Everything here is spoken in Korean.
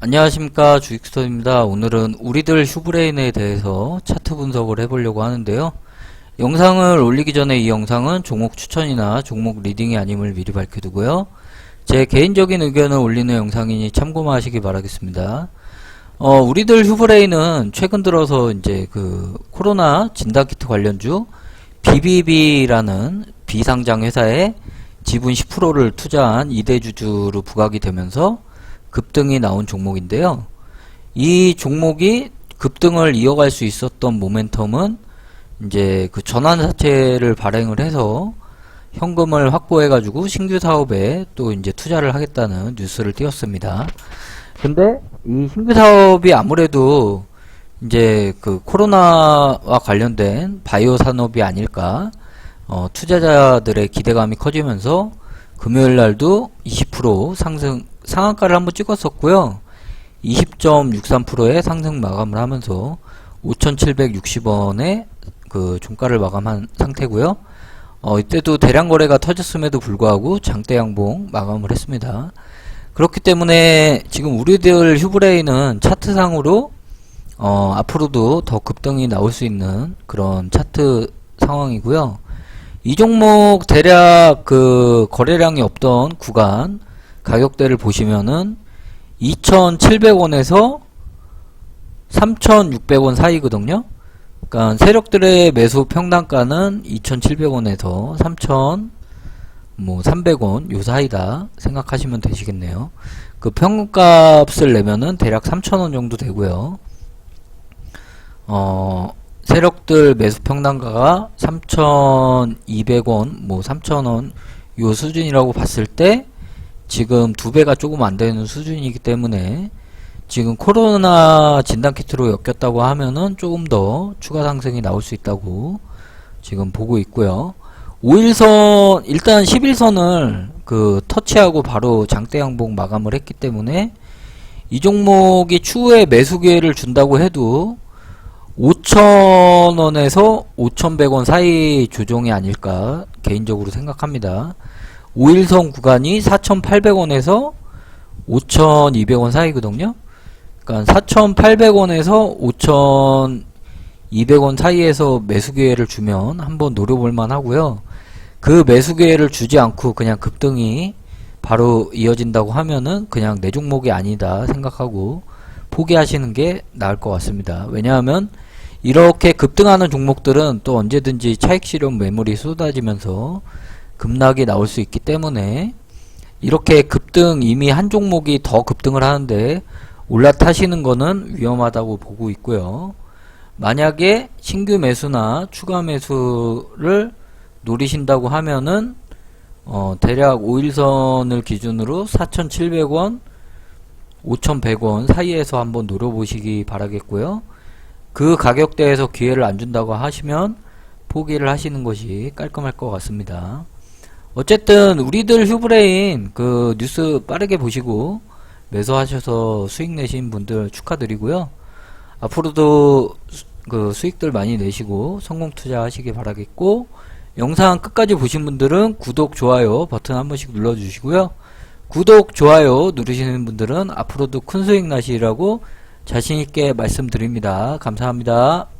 안녕하십니까 주익스터입니다. 오늘은 우리들 휴브레인에 대해서 차트 분석을 해보려고 하는데요. 영상을 올리기 전에 이 영상은 종목 추천이나 종목 리딩이 아님을 미리 밝혀두고요. 제 개인적인 의견을 올리는 영상이니 참고만 하시기 바라겠습니다. 어, 우리들 휴브레인은 최근 들어서 이제 그 코로나 진단키트 관련주 BBB라는 비상장 회사에 지분 10%를 투자한 이대주주로 부각이 되면서 급등이 나온 종목인데요. 이 종목이 급등을 이어갈 수 있었던 모멘텀은 이제 그 전환사채를 발행을 해서 현금을 확보해가지고 신규 사업에 또 이제 투자를 하겠다는 뉴스를 띄웠습니다. 근데 이 신규 사업이 아무래도 이제 그 코로나와 관련된 바이오 산업이 아닐까 어, 투자자들의 기대감이 커지면서 금요일 날도 20% 상승 상한가를 한번 찍었었고요. 20.63%의 상승 마감을 하면서 5,760원에 그 종가를 마감한 상태고요. 어, 이때도 대량 거래가 터졌음에도 불구하고 장대 양봉 마감을 했습니다. 그렇기 때문에 지금 우리들 휴브레인은 차트상으로 어, 앞으로도 더 급등이 나올 수 있는 그런 차트 상황이고요. 이 종목 대략 그 거래량이 없던 구간 가격대를 보시면은 2,700원에서 3,600원 사이거든요. 그러니까 세력들의 매수 평단가는 2,700원에서 3,000, 뭐 300원 요 사이다 생각하시면 되시겠네요. 그 평균값을 내면은 대략 3,000원 정도 되고요. 어, 세력들 매수 평단가가 3,200원, 뭐 3,000원 요 수준이라고 봤을 때 지금 두 배가 조금 안 되는 수준이기 때문에 지금 코로나 진단 키트로 엮였다고 하면은 조금 더 추가 상승이 나올 수 있다고 지금 보고 있고요. 5일선, 일단 11선을 그 터치하고 바로 장대 양봉 마감을 했기 때문에 이 종목이 추후에 매수 기회를 준다고 해도 5,000원에서 5,100원 사이 조정이 아닐까 개인적으로 생각합니다. 5일선 구간이 4,800원에서 5,200원 사이거든요. 그러니까 4,800원에서 5,200원 사이에서 매수 기회를 주면 한번 노려볼 만 하고요. 그 매수 기회를 주지 않고 그냥 급등이 바로 이어진다고 하면은 그냥 내 종목이 아니다 생각하고 포기하시는 게 나을 것 같습니다. 왜냐하면 이렇게 급등하는 종목들은 또 언제든지 차익 실현 매물이 쏟아지면서 급락이 나올 수 있기 때문에 이렇게 급등 이미 한 종목이 더 급등을 하는데 올라타시는 거는 위험하다고 보고 있고요. 만약에 신규 매수나 추가 매수를 노리신다고 하면은 어, 대략 5일선을 기준으로 4,700원, 5,100원 사이에서 한번 노려보시기 바라겠고요. 그 가격대에서 기회를 안 준다고 하시면 포기를 하시는 것이 깔끔할 것 같습니다. 어쨌든 우리들 휴브레인 그 뉴스 빠르게 보시고 매수하셔서 수익 내신 분들 축하드리고요. 앞으로도 수, 그 수익들 많이 내시고 성공 투자하시기 바라겠고 영상 끝까지 보신 분들은 구독, 좋아요 버튼 한 번씩 눌러주시고요. 구독, 좋아요 누르시는 분들은 앞으로도 큰 수익 나시라고 자신있게 말씀드립니다. 감사합니다.